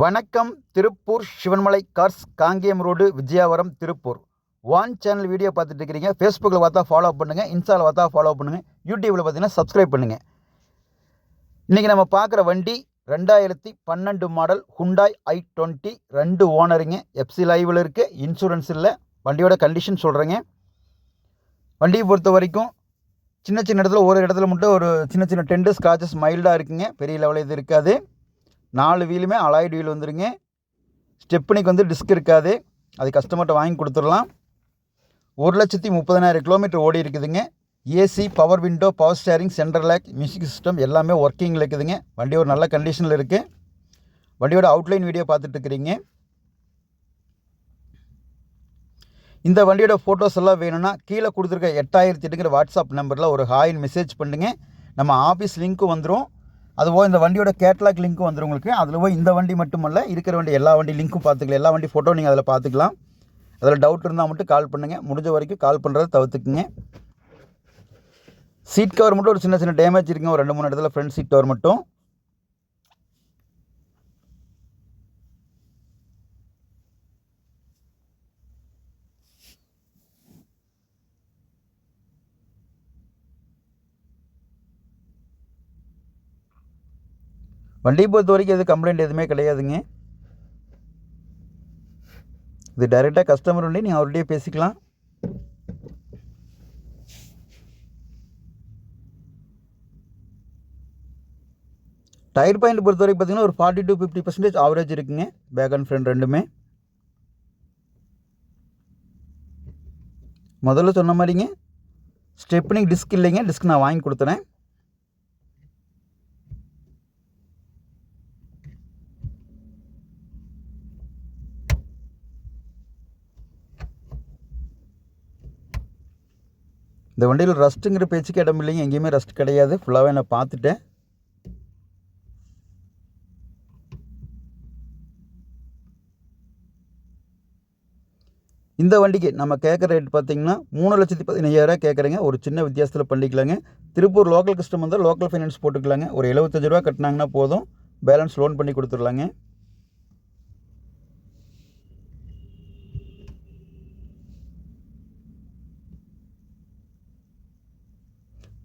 வணக்கம் Tiruppur Sivanmalai cars Kangeyam road Vijayavaram Tiruppur. வான் channel video பார்த்துட்டு இருக்கிறீங்க. ஃபேஸ்புக்கில் பார்த்தா ஃபாலோ பண்ணுங்கள் இன்ஸ்டாவில் பார்த்தா ஃபாலோ பண்ணுங்கள் யூடியூப்பில் பார்த்தீங்கன்னா சப்ஸ்கிரைப் பண்ணுங்கள் இன்றைக்கி நம்ம பார்க்குற வண்டி ரெண்டாயிரத்தி பன்னெண்டு மாடல் ஹுண்டாய் ஐ டுவெண்ட்டி ரெண்டு ஓனருங்க. எஃப்சி லைவில் இருக்குது இன்சூரன்ஸ் இல்லை. வண்டியோட கண்டிஷன் சொல்கிறேங்க வண்டியை பொறுத்த வரைக்கும் சின்ன சின்ன இடத்துல ஒரு இடத்துல மட்டும் ஒரு சின்ன சின்ன டென்டு ஸ்க்ராச்சஸ் மைல்டாக இருக்குங்க. பெரிய லெவலில் இது இருக்காது. நாலு வீலுமே அலாய்டு வீல் வந்துடுங்க ஸ்டெப்னிக்கு வந்து டிஸ்க் இருக்காது. அது கஸ்டமர்கிட்ட வாங்கி கொடுத்துடலாம். ஒரு லட்சத்தி முப்பதனாயிரம் கிலோமீட்டர் ஓடி இருக்குதுங்க. AC power window power steering central lock music system எல்லாமே ஒர்க்கிங்கில் இருக்குதுங்க. வண்டி ஒரு நல்ல கண்டிஷனில் இருக்குது வண்டியோட அவுட்லைன் வீடியோ பார்த்துட்டு இருக்கிறீங்க. இந்த வண்டியோட ஃபோட்டோஸ் எல்லாம் வேணும்னா கீழே கொடுத்துருக்க எட்டாயிரத்தி எட்டுங்கிற வாட்ஸ்அப் நம்பரில் ஒரு ஹாயின் மெசேஜ் பண்ணுங்கள் நம்ம ஆஃபீஸ் லிங்க்கும் வந்துடும் அதுபோல் இந்த வண்டியோட கேட்லாக் லிங்க்கும் வந்துடும் உங்களுக்கு. அதில் போய் இந்த வண்டி மட்டுமல்ல இருக்கிற வண்டி எல்லா வண்டி லிங்க்கும் பார்த்துக்கலாம். எல்லா வண்டி ஃபோட்டோ நீங்கள் அதில் பார்த்துக்கலாம். அதில் டவுட் இருந்தால் மட்டும் கால் பண்ணுங்கள் முடிஞ்ச வரைக்கும் கால் பண்ணுறதை தவிர்த்துக்குங்க. சீட் கவர் மட்டும் ஒரு சின்ன சின்ன டேமேஜ் இருக்குங்க. ஒரு ரெண்டு மூணு இடத்துல ஃப்ரண்ட் சீட் கவர் மட்டும். வண்டியை பொறுத்த வரைக்கும் எதுவும் கம்ப்ளைண்ட் எதுவுமே கிடையாதுங்க. இது டைரெக்டாக கஸ்டமர் வண்டி நீங்கள் அவர்கிட்டயே பேசிக்கலாம். டயர் பாயிண்ட் பொறுத்த வரைக்கும் பார்த்தீங்கன்னா ஒரு forty to fifty percentage average இருக்குங்க. பேக் அண்ட் ஃப்ரண்ட் ரெண்டுமே. முதல்ல சொன்ன மாதிரிங்க ஸ்டெப்னிங் டிஸ்க் இல்லைங்க டிஸ்க் நான் வாங்கி கொடுத்துறேன். இந்த வண்டியில் ரஸ்ட்டுங்கிற பேச்சுக்கு இடம் இல்லைங்க எங்கேயுமே ரஸ்ட் கிடையாது. ஃபுல்லாகவே நான் பார்த்துட்டேன். இந்த வண்டிக்கு நம்ம கேட்குற ரேட் பார்த்தீங்கன்னா மூணு லட்சத்தி பதினஞ்சாயிரம் கேட்குறேங்க. ஒரு சின்ன வித்தியாசத்தில் பண்ணிக்கலாங்க. திருப்பூர் லோக்கல் கஸ்டமர் இருந்தால் லோக்கல் ஃபைனான்ஸ் போட்டுக்கலாங்க. ஒரு எழுபத்தஞ்சு ரூபா கட்டினாங்கன்னா போதும். பேலன்ஸ் லோன் பண்ணி கொடுத்துடலாங்க.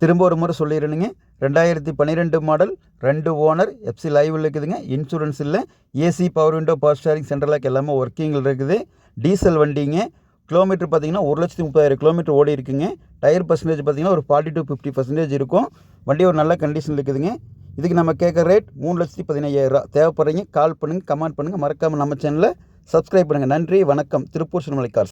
திரும்ப ஒரு முறை சொல்லிடுறேனுங்க. ரெண்டாயிரத்தி பன்னிரெண்டு மாடல் ரெண்டு ஓனர் எஃப்சி லைவில் இருக்குதுங்க. இன்சூரன்ஸ் இல்லை. AC power window power steering central lock எல்லாமே ஒர்க்கிங்கில் இருக்குது. டீசல் வண்டிங்க. கிலோமீட்டர் பார்த்தீங்கன்னா ஒரு லட்சத்தி முப்பதாயிரம் கிலோமீட்டர் ஓடி இருக்குங்க. டயர் பர்சன்டேஜ் பார்த்தீங்கன்னா ஒரு ஃபார்ட்டி டு ஃபிஃப்டி பர்சன்டேஜ் இருக்கும். வண்டி ஒரு நல்ல கண்டிஷன் இருக்குதுங்க. இதுக்கு நம்ம கேட்குற ரேட் மூணு லட்சத்தி பதினையாயிரரூவா தேவைப்படுறீங்க கால் பண்ணுங்கள் கமெண்ட் பண்ணுங்கள் மறக்காமல் நம்ம சேனலில் சப்ஸ்கிரைப் பண்ணுங்கள் நன்றி வணக்கம். திருப்பூர் சிறுமலை கார்